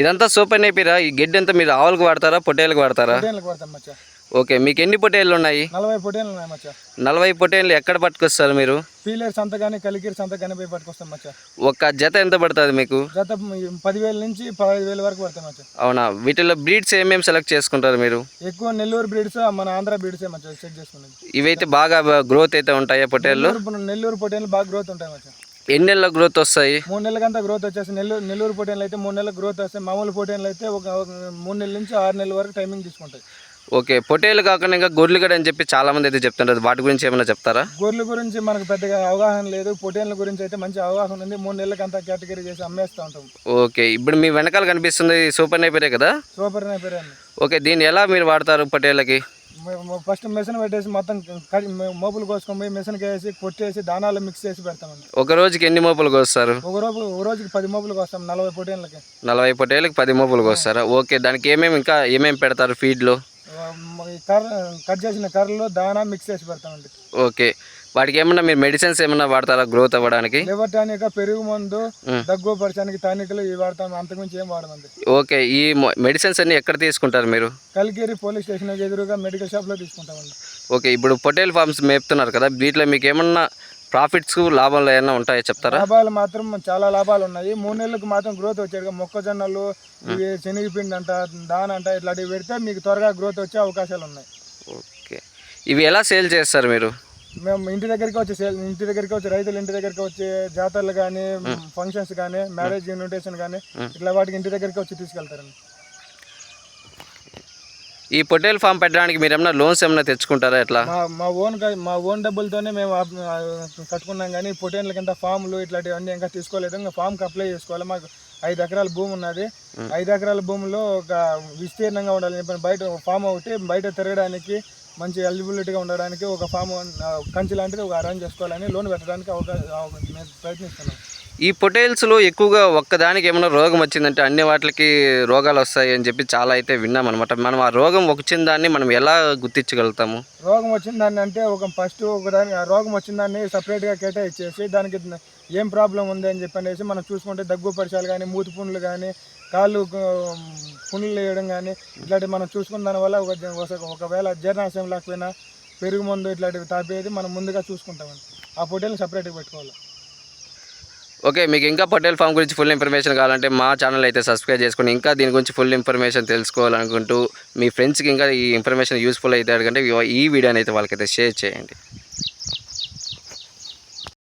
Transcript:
ఇదంతా సూపర్ నేపిరా ఈ గడ్డి అంతా మీరు ఆవులకు వాడతారా పొట్టేలకు వాడతారా? ఓకే మీకు ఎన్ని పొట్టేళ్ళు ఉన్నాయి? నలభై ఉన్నాయి మచ్చా. నలభై పొట్టేళ్ళు ఎక్కడ పట్టుకొస్తారు మీరు? పీలేరు సంత కానీ కలికిరి సంత కానీ పోయి పట్టుకొస్తాం మచ్చా. ఒక జత ఎంత పడుతుంది మీకు? పదివేల నుంచి పదహైదు వేల వరకు మచ్చా. అవునా? వీటిలో బ్రీడ్స్ ఏమేమి సెలెక్ట్ చేసుకుంటారు మీరు? ఎక్కువ నెల్లూరు బ్రీడ్స్ మన ఆంధ్ర బ్రీడ్సే మచ్చా ఇవైతే బాగా గ్రోత్ అయితే ఉంటాయా పొట్టేళ్ళు? నెల్లూరు పొటేన్లు బాగా గ్రోత్ ఉంటాయి మచ్చా. ఎన్ని నెలల గ్రోత్ వస్తాయి? మూడు నెలలకంతా గ్రోత్ వచ్చేసి నెల్లూరు నెల్లూరు పొటేన్లు అయితే మూడు నెలలకు గ్రోత్ వస్తాయి. మామూలు పొటేన్లు అయితే ఒక మూడు నెలల నుంచి ఆరు నెలల వరకు టైమింగ్ తీసుకుంటాయి. ఓకే పొట్టేలు కాకుండా ఇంకా గొర్రెలు కూడా అని చెప్పి చాలా మంది అయితే చెప్తుంటారు. వాటి గురించి ఏమైనా చెప్తారా? గొర్రెల గురించి మనకు పెద్దగా అవగాహన లేదు. పొటేన్ల గురించి అయితే మంచి అవగాహన ఉంది. మూడు నెలలకు అంతా కేటగిరీ చేసి అమ్మేస్తూ ఉంటాం. ఓకే ఇప్పుడు మీ వెనకాల కనిపిస్తుంది సూపర్ నేపరే కదా? సూపర్ అనే పేరు అండి. ఓకే దీన్ని ఎలా మీరు వాడతారు పొట్టేళ్ళకి ఫస్ట్ మెషిన్ పెట్టేసి మొత్తం మోపులు కోసుకొని పోయి మెషిన్కి వేసి కొట్టేసి దానాలు మిక్స్ చేసి పెడతామండి ఒక రోజుకి ఎన్ని మోపులు కోస్తారు? ఒక రోజు ఒక రోజుకి పది మోపులు కోస్తాం నలభై పొటేన్లకి నలభై పొట్టేళ్ళకి పది మోపులు కోస్తారా? ఓకే దానికి ఏమేమి ఇంకా ఏమేమి పెడతారు ఫీడ్లో కర్ర కట్ చేసిన కర్రలో దానా మిక్స్ చేసి పెడతామండి ఓకే. వాటికి ఏమన్నా మీరు మెడిసిన్స్ ఏమన్నా వాడతారా గ్రోత్ అవ్వడానికి? లివర్ టానిక్ పెరుగు మందు దగ్గు పరచానికి టానిక్లు ఇవి వాడతాం అంతకుమించి ఏం వాడమండి. ఓకే. ఈ మెడిసిన్స్ అన్ని ఎక్కడ తీసుకుంటారు మీరు? కలికేరి పోలీస్ స్టేషన్ ఎదురుగా మెడికల్ షాప్లో తీసుకుంటామండి. ఓకే. ఇప్పుడు పొట్టేల్ ఫార్మ్స్ మేపుతున్నారు కదా వీటిలో మీకు ఏమన్నా ప్రాఫిట్స్ లాభాలు ఏమైనా ఉంటాయో చెప్తారా? లాభాలు మాత్రం చాలా లాభాలు ఉన్నాయి. మూడు నెలలకు మాత్రం గ్రోత్ వచ్చాడు మొక్కజొన్నలు ఇవి శనగపిండి అంట దాన అంట ఇట్లాంటివి పెడితే మీకు త్వరగా గ్రోత్ వచ్చే అవకాశాలు ఉన్నాయి. ఓకే. ఇవి ఎలా సేల్ చేస్తారు మీరు? మేము ఇంటి దగ్గరికి వచ్చి సేల్ ఇంటి దగ్గరికి వచ్చి రైతులు ఇంటి దగ్గరికి వచ్చి జాతరలు కానీ ఫంక్షన్స్ కానీ మ్యారేజ్ ఇన్విటేషన్ కానీ ఇట్లా వాటికి ఇంటి దగ్గరికి వచ్చి తీసుకెళ్తారండి. ఈ పొట్టేల్ ఫామ్ పెట్టడానికి మీరు ఏమన్నా లోన్స్ ఏమన్నా తెచ్చుకుంటారా ఎట్లా? మా ఓన్ మా ఓన్ డబ్బులతోనే మేము కట్టుకున్నాం కానీ పొటేన్ల కింద ఫామ్లు ఇట్లాంటివన్నీ ఇంకా తీసుకోలేదు. ఇంకా ఫామ్కి అప్లై చేసుకోవాలి. మాకు ఐదు ఎకరాల భూమి ఉన్నది. ఐదు ఎకరాల భూమిలో ఒక విస్తీర్ణంగా ఉండాలని చెప్పి బయట ఫామ్ ఒకటి బయట తిరగడానికి మంచి ఎలిజిబిలిటీగా ఉండడానికి ఒక ఫామ్ కంచి లాంటిది ఒక అరేంజ్ చేసుకోవాలని లోన్ పెట్టడానికి అవకాశం ప్రయత్నిస్తున్నాం. ఈ పొటైల్స్లో ఎక్కువగా ఒక్కదానికి ఏమైనా రోగం వచ్చిందంటే అన్ని వాటికి రోగాలు వస్తాయి అని చెప్పి చాలా అయితే విన్నాం అనమాట మనం ఆ రోగం వచ్చిన దాన్ని మనం ఎలా గుర్తించగలుగుతాము? రోగం వచ్చిన దాన్ని అంటే ఒక ఫస్ట్ ఒక దాని ఆ రోగం వచ్చిన దాన్ని సపరేట్గా కేటాయించేసి దానికి ఏం ప్రాబ్లం ఉంది అని చెప్పి అనేసి మనం చూసుకుంటే దగ్గు పరిచయాలు కానీ మూతి పుండ్లు కానీ కాళ్ళు పుండ్లు వేయడం కానీ ఇట్లాంటివి మనం చూసుకున్న దానివల్ల ఒక ఒకవేళ జీర్ణాశయం లేకపోయినా పెరుగు మందు ఇట్లాంటివి తాపేది మనం ముందుగా చూసుకుంటామండి. ఆ పొట్టేలు సపరేట్గా పెట్టుకోవాలి. ఓకే మీకు ఇంకా పటేల్ ఫామ్ గురించి ఫుల్ ఇన్ఫర్మేషన్ కావాలంటే మా ఛానల్ అయితే సబ్స్క్రైబ్ చేసుకొని ఇంకా దీని గురించి ఫుల్ ఇన్ఫర్మేషన్ తెలుసుకోవాలనుకుంటూ మీ ఫ్రెండ్స్కి ఇంకా ఈ ఇన్ఫర్మేషన్ యూస్ఫుల్ అయితే అడగంటే ఈ వీడియోని అయితే వాళ్ళకైతే షేర్ చేయండి.